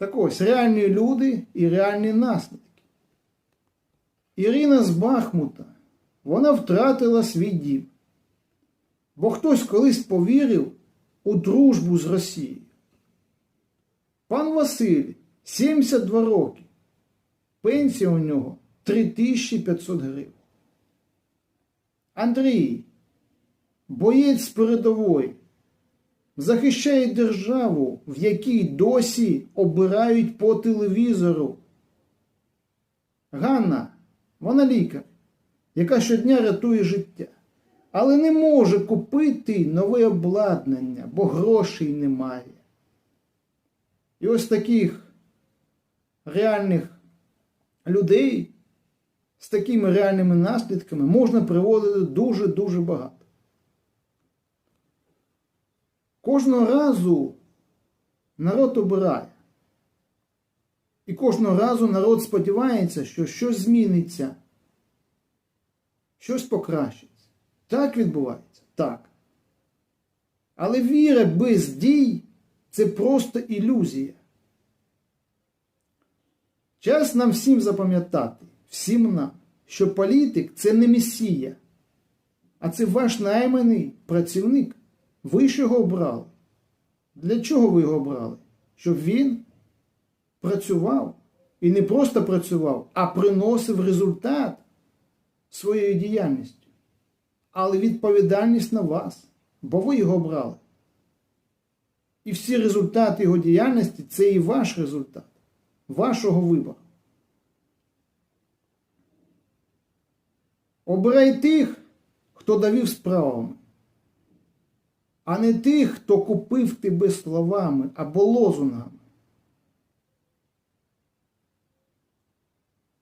Так ось реальні люди і реальні наслідки. Ірина з Бахмута, вона втратила свій дім. Бо хтось колись повірив у дружбу з Росією. Пан Василь, 72 роки. Пенсія у нього 3500 гривень. Андрій, боєць з передової, захищає державу, в якій досі обирають по телевізору. Ганна, вона лікар, яка щодня рятує життя, але не може купити нове обладнання, бо грошей немає. І ось таких реальних людей з такими реальними наслідками можна приводити дуже-дуже багато. Кожного разу народ обирає. І кожного разу народ сподівається, що щось зміниться, щось покращиться. Так відбувається? Так. Але віра без дій це просто ілюзія. Час нам всім запам'ятати, всім нам, що політик це не месія, а це ваш найманий працівник. Ви ж його обрали. Для чого ви його обрали? Щоб він працював. І не просто працював, а приносив результат своєю діяльністю. Але відповідальність на вас, бо ви його обрали. І всі результати його діяльності це і ваш результат, вашого вибору. Обирай тих, хто довів справами, а не тих, хто купив тебе словами або лозунгами.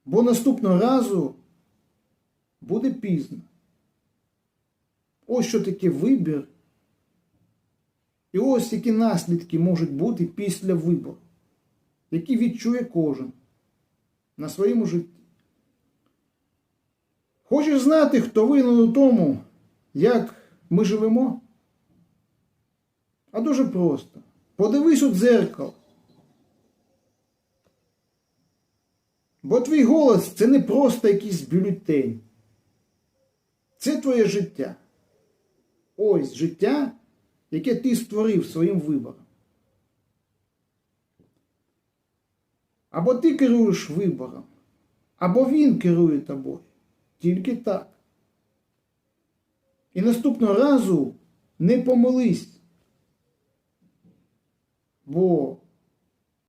Бо наступного разу буде пізно. Ось що таке вибір. І ось які наслідки можуть бути після вибору, які відчує кожен на своєму житті. Хочеш знати, хто винен у тому, як ми живемо? А дуже просто. Подивись у дзеркало. Бо твій голос це не просто якийсь бюлетень. Це твоє життя. Ось життя, яке ти створив своїм вибором. Або ти керуєш вибором, або він керує тобою. Тільки так. І наступного разу не помились. Бо